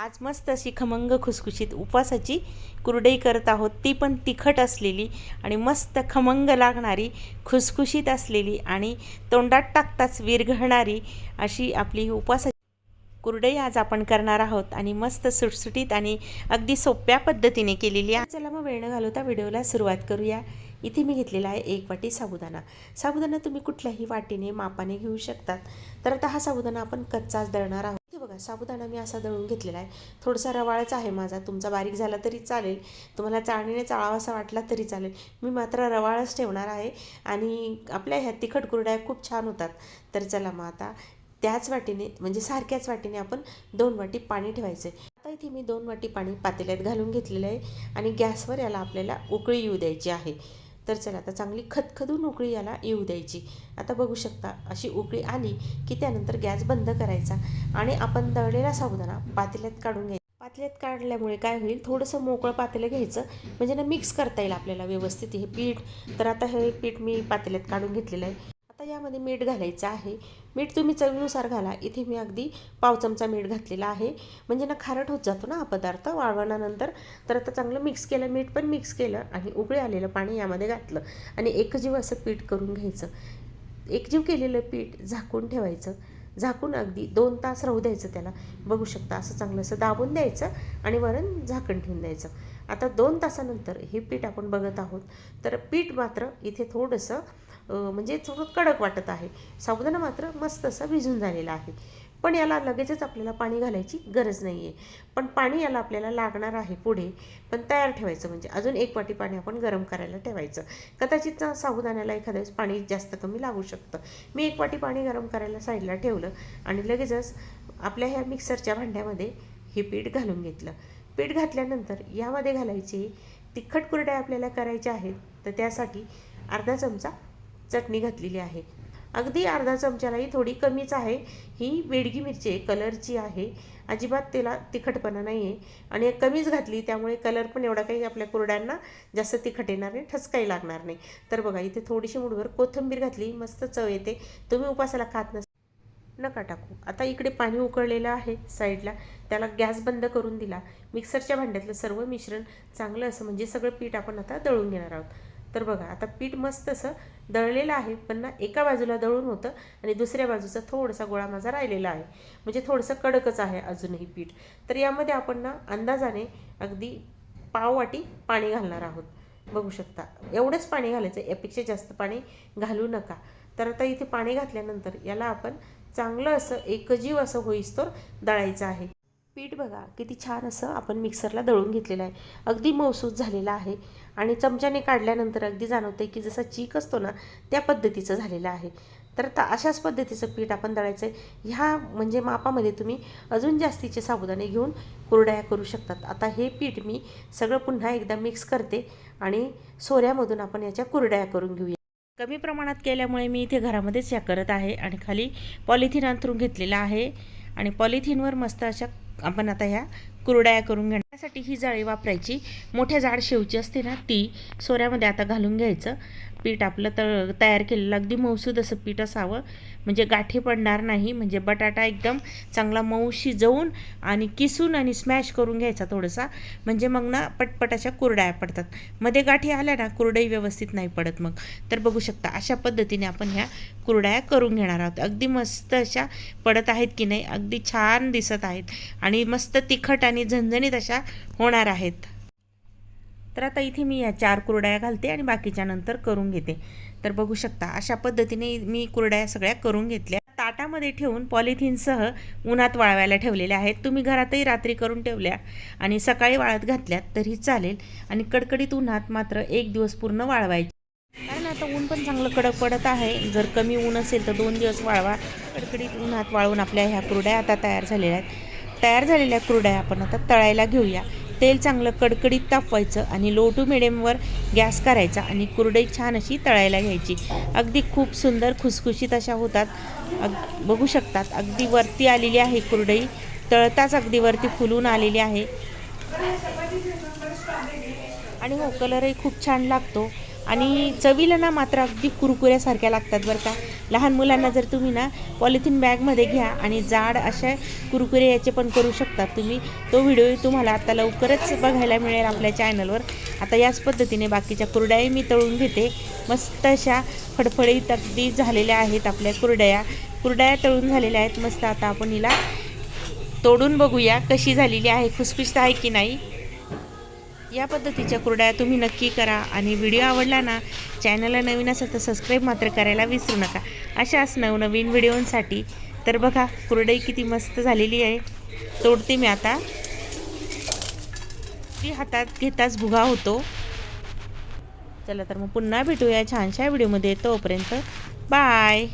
आज मस्त अशी खमंग खुसखुशीत उपवासाची कुरडई करत आहोत. ती पण तिखट असलेली आणि मस्त खमंग लागणारी खुसखुशीत असलेली आणि तोंडात टाकताच विरघळणारी अशी आपली ही उपवासाची कुरडई आज आपण करणार आहोत आणि मस्त सुटसुटीत आणि अगदी सोप्या पद्धतीने केलेली आहे. चला मग वेळ न घालवता व्हिडिओला सुरुवात करूया. इथे मी घेतलेला आहे एक वाटी साबुदाणा. साबुदाणा तुम्ही कुठल्याही वाटीने मापाने घेऊ शकतात. तर आता हा साबुदाणा आपण कच्चाच दळणार आहोत. बघा साबुदाणा मी असा दळून घेतलेला आहे. थोडासा रवाळाच आहे माझा. तुमचा बारीक झाला तरी चालेल. तुम्हाला चाळणीने चाळावासा वाटला तरी चालेल. मी मात्र रवाळच ठेवणार आहे आणि आपल्या ह्या तिखट कुरड्या खूप छान होतात. तर चला मग आता त्याच वाटीने म्हणजे सारख्याच वाटीने आपण दोन वाटी पाणी ठेवायचं आहे. आता इथे मी दोन वाटी पाणी पातेल्यात घालून घेतलेलं आहे आणि गॅसवर याला आपल्याला उकळी येऊ द्यायची आहे. तर चला आता चांगली खदखदून उकळी याला येऊ द्यायची. आता बघू शकता अशी उकळी आली की त्यानंतर गॅस बंद करायचा आणि आपण दळलेला साबुदाणा पातेल्यात काढून घ्यायचा. पातेल्यात काढल्यामुळे काय होईल थोडंसं मोकळं पातेलं घ्यायचं म्हणजे ना मिक्स करता येईल आपल्याला व्यवस्थित. हे पीठ तर आता हे पीठ मी पातेल्यात काढून घेतलेलं आहे. यामध्ये मीठ घालायचं आहे. मीठ तुम्ही चवीनुसार घाला. इथे मी अगदी पाव चमचा मीठ घातलेला आहे. म्हणजे ना खारट होत जातो ना हा पदार्थ वाळवणानंतर. तर आता चांगलं मिक्स केलं मीठ पण मिक्स केलं आणि उकळी आलेलं पाणी यामध्ये घातलं आणि एकजीव असं पीठ करून घ्यायचं. एकजीव केलेलं पीठ झाकून ठेवायचं. झाकून अगदी दोन तास राहू द्यायचं त्याला. बघू शकता असं चांगलं असं दाबून द्यायचं आणि वरण झाकण ठेवून द्यायचं. आता दोन तासानंतर हे पीठ आपण बघत आहोत. तर पीठ मात्र इथे थोडंसं म्हणजे थोडं कडक वाटत आहे. साबुदाणा मात्र मस्त असं भिजून झालेला आहे. पण याला लगेचच आपल्याला पाणी घालायची गरज नाही आहे पण पाणी याला आपल्याला लागणार आहे पुढे पण तयार ठेवायचं म्हणजे अजून एक वाटी पाणी आपण गरम करायला ठेवायचं. कदाचित साबुदाण्याला एखाद्या वेळेस पाणी जास्त कमी लागू शकतं. मी एक वाटी पाणी गरम करायला साईडला ठेवलं आणि लगेचच आपल्या ह्या मिक्सरच्या भांड्यामध्ये हे पीठ घालून घेतलं. पीठ घातल्यानंतर यामध्ये घालायची तिखट कुरड्या आपल्याला करायच्या आहेत तर त्यासाठी अर्धा चमचा चटणी घातलेली आहे. अगदी अर्धा चमच्यालाही थोडी कमीच आहे. ही बेडगी मिरची कलरची आहे. अजिबात त्याला तिखटपणा नाही आहे आणि कमीच घातली त्यामुळे कलर पण एवढा काही आपल्या कुरड्यांना जास्त तिखट येणार नाही ठसकाही लागणार नाही. तर बघा इथे थोडीशी मुठभर कोथिंबीर घातली मस्त चव येते. तुम्ही उपासाला खात नस नका टाकू. आता इकडे पाणी उकळलेलं आहे साईडला. त्याला गॅस बंद करून दिला. मिक्सरच्या भांड्यातलं सर्व मिश्रण चांगलं असं म्हणजे सगळं पीठ आपण आता दळून घेणार आहोत. तर बघा आता पीठ मस्त असं दळलेलं आहे पण ना एका बाजूला दळून होतं आणि दुसऱ्या बाजूचा थोडासा गोळा माझा राहिलेला आहे. म्हणजे थोडंसं कडकच आहे अजूनही पीठ. तर यामध्ये आपण ना अंदाजाने अगदी पाव वाटी पाणी घालणार आहोत. बघू शकता. एवढंच पाणी घालायचं यापेक्षा जास्त पाणी घालू नका. तर आता इथे पाणी घातल्यानंतर याला आपण चांगलं असं एकजीव असं होईस्तोर दळायचं आहे. पीठ बघा किती छान असं आपण मिक्सरला दळून घेतलेलं आहे. अगदी मौसूद झालेलं आहे. आणि चमच्याने काढल्यानंतर अगदी जाणवते की जसा चीक असतो ना त्या पद्धतीचं झालेलं आहे. तर आता अशाच पद्धतीचं पीठ आपण दळायचं आहे. ह्या म्हणजे मापामध्ये तुम्ही अजून जास्तीचे साबुदाणे घेऊन कुरड्या करू शकतात. आता हे पीठ मी सगळं पुन्हा एकदा मिक्स करते आणि सोऱ्यामधून आपण याच्या कुरड्या करून घेऊया. कमी प्रमाणात केल्यामुळे मी इथे घरामध्येच या करत आहे आणि खाली पॉलिथिन अंथरून घेतलेला आहे. आणि पॉलिथिनवर मस्त अशा आपण आता ह्या कुरड्या करून घेण्यासाठी ही जाळी वापरायची. मोठ्या जाड शेवची असते ना ती सोऱ्यामध्ये आता घालून घ्यायचं. पीठ आपलं तर तयार केलेलं अगदी मौसूद असं पीठ असावं. म्हणजे गाठी पडणार नाही म्हणजे बटाटा एकदम चांगला मऊ शिजवून आणि किसून आणि स्मॅश करून घ्यायचा थोडासा. म्हणजे मग ना पटपट अशा कुरड्या पडतात. मध्ये गाठी आल्या ना कुरडई व्यवस्थित नाही पडत मग. तर बघू शकता अशा पद्धतीने आपण ह्या कुरड्या करून घेणार आहोत. अगदी मस्त अशा पडत आहेत की नाही अगदी छान दिसत आहेत. आणि मस्त तिखट आणि झणझणीत अशा होणार आहेत. तर आता इथे मी या चार कुरड्या घालते आणि बाकीच्या नंतर करून घेते. तर बघू शकता अशा पद्धतीने मी कुरड्या सगळ्या करून घेतल्या. ताटामध्ये ठेवून पॉलिथिनसह उन्हात वाळवायला ठेवलेल्या आहेत. तुम्ही घरातही रात्री करून ठेवल्या आणि सकाळी वाळत घातल्यात तरी चालेल. आणि कडकडीत उन्हात मात्र एक दिवस पूर्ण वाळवायचे. कारण आता ऊन पण चांगलं कडक पडत आहे. जर कमी ऊन असेल तर दोन दिवस वाळवा. कडकडीत उन्हात वाळवून आपल्या ह्या कुरड्या आता तयार झालेल्या आहेत. तयार झालेल्या कुरड्या आपण आता तळायला घेऊया. तेल चांगलं कडकडीत तापवायचं आणि लो टू मिडियमवर गॅस करायचा आणि कुरडई छान अशी तळायला घ्यायची. अगदी खूप सुंदर खुसखुशीत अशा होतात. अग बघू शकतात अगदी वरती आलेली आहे कुरडई. तळताच अगदी वरती फुलून आलेली आहे. आणि हो कलरही खूप छान लागतो. आणि चवीला ना मात्र अगदी कुरकुऱ्यासारख्या लागतात बरं का. लहान मुलांना जर तुम्ही ना पॉलिथिन बॅगमध्ये घ्या आणि जाड अशा कुरकुरे याचे पण करू शकता तुम्ही. तो व्हिडिओ तुम्हाला आता लवकरच बघायला मिळेल आपल्या चॅनलवर. आता याच पद्धतीने बाकीच्या कुरड्याही मी तळून घेते. मस्त अशा फडफडीत अगदी झालेल्या आहेत आपल्या कुरडया. कुरडया तळून झालेल्या आहेत. मस्त आता आपण हिला तोडून बघूया कशी झालेली आहे. खुसखुशीत आहे की नाही? या पद्धतीच्या कुरड्या तुम्ही नक्की करा. आणि व्हिडिओ आवडला ना चॅनलला नवीन असेल तर सबस्क्राईब मात्र करायला विसरू नका. अशाच नवनवीन व्हिडिओंसाठी तर बघा कुरडई किती मस्त झालेली आहे. तोडते मी आता. ती हातात घेताच भुगा होतो. चला तर मग पुन्हा भेटूया छानशा व्हिडिओमध्ये. तोपर्यंत बाय.